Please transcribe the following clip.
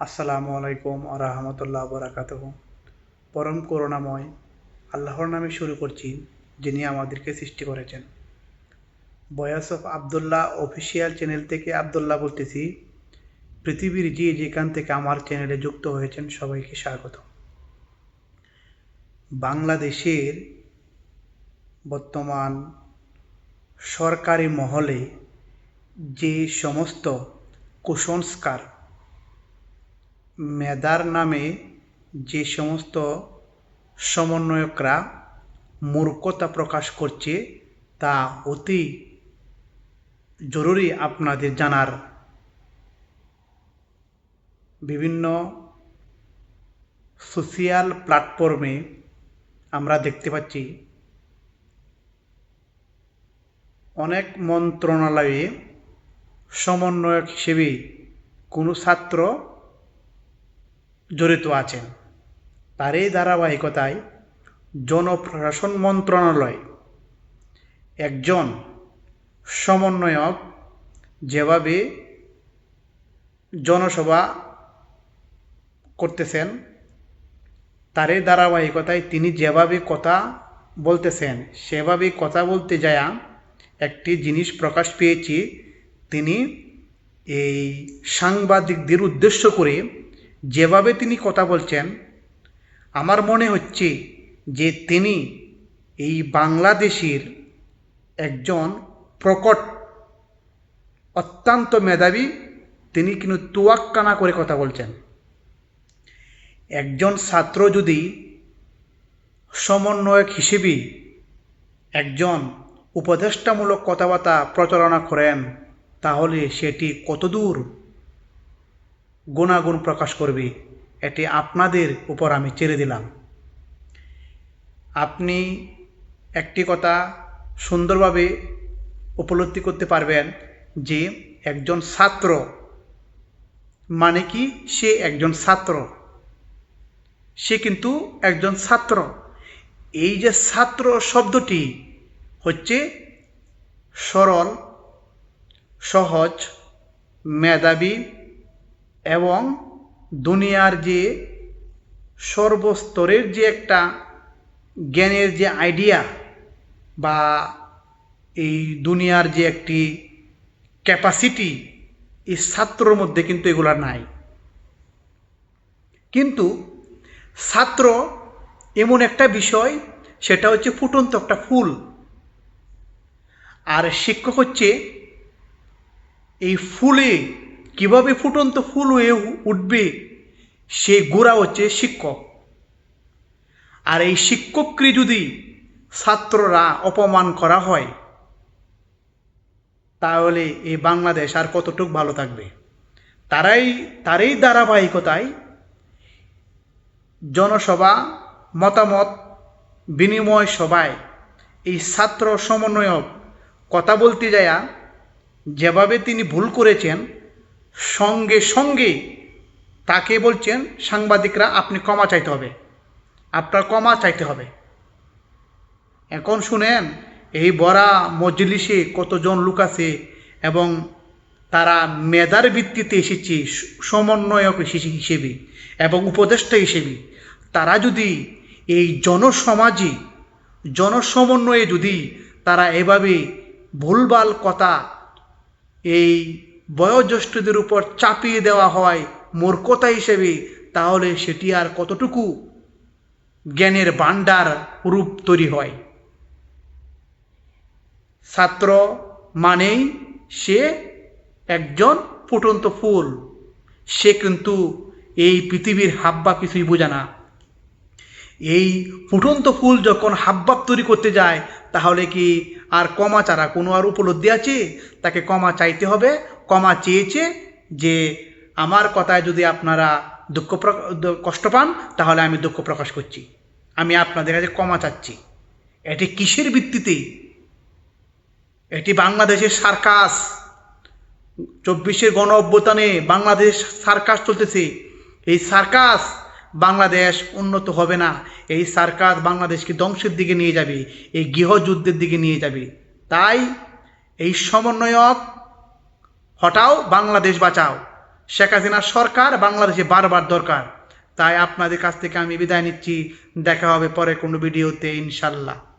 আসসালামু আলাইকুম আ রহমতুল্লাহ বরাকাত পরম করুণাময় আল্লাহর নামে শুরু করছি, যিনি আমাদেরকে সৃষ্টি করেছেন। Voice of Abdullah official channel থেকে আবদুল্লাহ বলতেছি, পৃথিবীর যে যেখান থেকে আমার চ্যানেলে যুক্ত হয়েছেন, সবাইকে স্বাগত। বাংলাদেশের বর্তমান সরকারি মহলে যে সমস্ত কুসংস্কার মেধার নামে যে সমস্ত সমন্বয়করা মূর্খতা প্রকাশ করছে, তা অতি জরুরি আপনাদের জানার। বিভিন্ন সোশিয়াল প্ল্যাটফর্মে আমরা দেখতে পাচ্ছি, অনেক মন্ত্রণালয়ে সমন্বয়ক হিসেবে কোনো ছাত্র জড়িত আছেন। তার এই ধারাবাহিকতায় জনপ্রশাসন মন্ত্রণালয় একজন সমন্বয়ক যেভাবে জনসভা করতেছেন, তারই ধারাবাহিকতায় তিনি যেভাবে কথা বলতেছেন, সেভাবে কথা বলতে যায় একটি জিনিস প্রকাশ পেয়েছি। তিনি এই সাংবাদিকদের উদ্দেশ্য করে যেভাবে তিনি কথা বলছেন, আমার মনে হচ্ছে যে তিনি এই বাংলাদেশের একজন প্রকট, অত্যন্ত মেধাবী, তিনি কিন্তু তুয়াক্কানা করে কথা বলছেন। একজন ছাত্র যদি সমন্বয়ক হিসেবে একজন উপদেষ্টামূলক কথাবার্তা প্রচারণা করেন, তাহলে সেটি কতদূর গুণাগুণ প্রকাশ করবে, এটি আপনাদের উপর আমি ছেড়ে দিলাম। আপনি একটি কথা সুন্দরভাবে উপলব্ধি করতে পারবেন যে একজন ছাত্র মানে কি সে একজন ছাত্র? সে কিন্তু একজন ছাত্র। এই যে ছাত্র শব্দটি হচ্ছে সরল, সহজ, মেধাবী এবং দুনিয়ার যে সর্বস্তরের যে একটা জ্ঞানের যে আইডিয়া বা এই দুনিয়ার যে একটি ক্যাপাসিটি এই ছাত্রর মধ্যে কিন্তু এগুলা নাই। কিন্তু ছাত্র এমন একটা বিষয়, সেটা হচ্ছে ফুটন্ত একটা ফুল। আর শিক্ষক হচ্ছে এই ফুলে কীভাবে ফুটন্ত ফুল হয়ে উঠবে? সে গোড়া হচ্ছে শিক্ষক। আর এই শিক্ষককে যদি ছাত্ররা অপমান করা হয়, তাহলে এই বাংলাদেশ আর কতটুক ভালো থাকবে? তারাই তারই ধারাবাহিকতায় জনসভা, মতামত, বিনিময় সভায় এই ছাত্র সমন্বয়ক কথা বলতে যায়া যেভাবে তিনি ভুল করেছেন সঙ্গে সঙ্গে তাকে বলছেন, সাংবাদিকরা, আপনি ক্ষমা চাইতে হবে। আপনার ক্ষমা চাইতে হবে। এখন শুনেন, এই বড়া মজলিসে কতজন লোক আছে এবং তারা মেধার ভিত্তিতে এসেছে, সমন্বয়ক হিসেবে এবং উপদেষ্টা হিসেবে। তারা যদি এই জনসমাজে, জনসমন্বয়ে যদি তারা এভাবে ভুলভাল কথা এই বয়োজ্যেষ্ঠদের উপর চাপিয়ে দেওয়া হয় মূর্খতা হিসেবে, তাহলে সেটি আর কতটুকু জ্ঞানের ভাণ্ডার রূপ তৈরি হয়? ছাত্র মানেই সে একজন ফুটন্ত ফুল। সে কিন্তু এই পৃথিবীর হাব্বা কিছুই বোঝে না। এই ফুটন্ত ফুল যখন হাব্বাব তৈরি করতে যায়, তাহলে কি আর কমা চারা কোনো আর উপলব্ধি আছে? তাকে কমা চাইতে হবে কমা চেয়েছে যে আমার কথায় যদি আপনারা দুঃখ কষ্ট পান, তাহলে আমি দুঃখ প্রকাশ করছি। আমি আপনাদের কাছে কমা চাচ্ছি। এটি কিসের ভিত্তিতে? এটি বাংলাদেশের সার্কাস। চব্বিশের গণ অভ্যুত্থানে বাংলাদেশ সার্কাস চলতেছে। এই সার্কাস বাংলাদেশ উন্নত হবে না। এই সার্কাস বাংলাদেশকে ধ্বংসের দিকে নিয়ে যাবে, এই গৃহযুদ্ধের দিকে নিয়ে যাবে। তাই এই সমন্বয়ক, হটাও বাংলাদেশ বাঁচাও। শেখ হাসিনার সরকার বাংলাদেশে বারবার দরকার। তাই আপনাদের কাছ থেকে আমি বিদায় নিচ্ছি। দেখা হবে পরে কোনো ভিডিওতে, ইনশাল্লাহ।